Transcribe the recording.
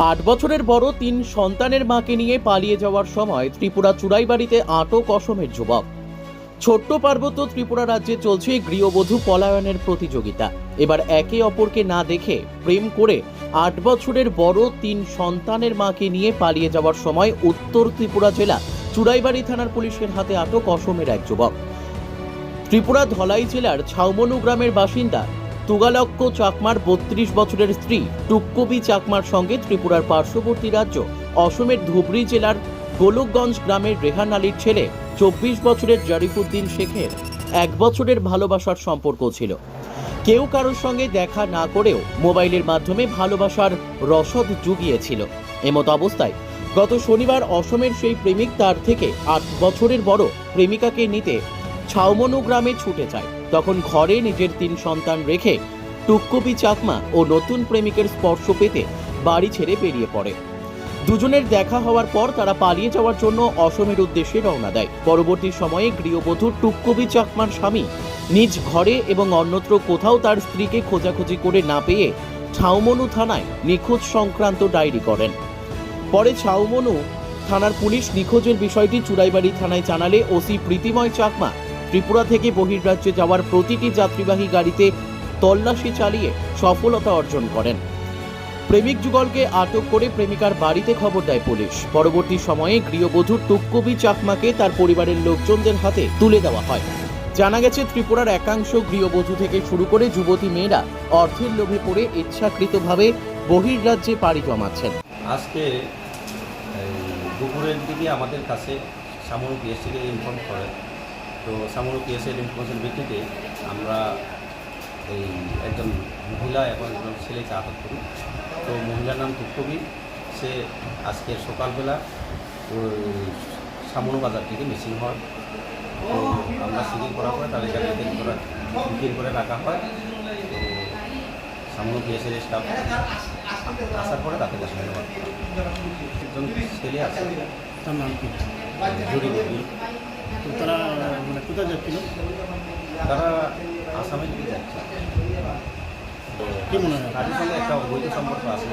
আট বছরের বড় তিন সন্তানের মাকে নিয়ে পালিয়ে যাওয়ার সময় ত্রিপুরা চুড়াইবাড়িতে আটক অসমের যুবক। ছোট্ট পার্বত্য ত্রিপুরা রাজ্যে চলছে গৃহবধূ পলায়নের প্রতিযোগিতা। এবার একে অপরকে না দেখে প্রেম করে আট বছরের বড় তিন সন্তানের মাকে নিয়ে পালিয়ে যাওয়ার সময় উত্তর ত্রিপুরা জেলা চুড়াইবাড়ি থানার পুলিশের হাতে আটক অসমের এক যুবক। ত্রিপুরা ধলাই জেলার ছাউমনু গ্রামের বাসিন্দা তুগালক্য চাকমার বত্রিশ বছরের স্ত্রী টুক্কবি চাকমার সঙ্গে ত্রিপুরার পার্শ্ববর্তী রাজ্য, অসমের ধুবড়ি জেলার গোলকগঞ্জ গ্রামের রেহান আলীর ছেলে চব্বিশ বছরের জারিফুদ্দিন শেখের এক বছরের ভালোবাসার সম্পর্ক ছিল। কেউ কারোর সঙ্গে দেখা না করেও মোবাইলের মাধ্যমে ভালোবাসার রসদ জুগিয়েছিল। এমত অবস্থায় গত শনিবার অসমের সেই প্রেমিক তার থেকে আট বছরের বড় প্রেমিকাকে নিতে ছাউমনু গ্রামে ছুটে যায়। তখন ঘরে নিজের তিন সন্তান রেখে টুক্কপি চাকমা ও নতুন প্রেমিকের স্পর্শ পেতে বাড়ি ছেড়ে বেরিয়ে পড়ে। দুজনের দেখা হওয়ার পর তারা পালিয়ে যাওয়ার জন্য অসমের উদ্দেশ্যে রওনা দেয়। পরবর্তী সময়ে গৃহবধূ টুক্কবি চাকমার স্বামী নিজ ঘরে এবং অন্যত্র কোথাও তার স্ত্রীকে খোঁজাখুঁজি করে না পেয়ে ছাউমনু থানায় নিখোঁজ সংক্রান্ত ডায়েরি করেন। পরে ছাউমনু থানার পুলিশ নিখোঁজের বিষয়টি চুড়াইবাড়ি থানায় জানালে ওসি প্রীতিময় চাকমা ত্রিপুরা থেকে বহির্রাজ্যে যাওয়ার প্রতিটি যাত্রীবাহী গাড়িতে তল্লাশি চালিয়ে সফলতা অর্জন করেন। প্রেমিক যুগলকে আটক করে প্রেমিকার বাড়িতে খবর দেয় পুলিশ। পরবর্তী সময়ে গৃহবধূ টুক্কবি চাকমাকে তার পরিবারের লোকজনদের হাতে তুলে দেওয়া হয়। জানা গেছে, ত্রিপুরার একাংশ গৃহবধূ থেকে শুরু করে যুবতী মেয়েরা অর্থের লোভে পড়ে ইচ্ছাকৃতভাবে বহির্রাজ্যে পাড়ি জমাচ্ছেন। আজকে দুপুরের দিকে আমাদের কাছে সামরু পিএস থেকে ইনফর্ম করে। তো সামরু পিএসের ইনফরমেশন ভিত্তিতে আমরা এই একজন মহিলা এবং একজন ছেলেকে আটক করি। তো মহিলার নাম তুকবি সে আজকে সকালবেলা সামনু বাজার থেকে মিসিং হয়। তো আমরা সিকিং করার পরে তাদেরকে ডিটেন করে ডিটেন করে রাখা হয়। তো সামনু পিএসের স্টাফ আসার পরে তাকে বসানো হয়। একজন ছেলে আছে। তার নাম কি? জুড়ি দেবী তো তারা মানে কোথায় যাচ্ছিল? তারা আসামের দিকে যাচ্ছে। কি মনে হয়? তাদের সঙ্গে একটা অবৈধ সম্পর্ক আছে।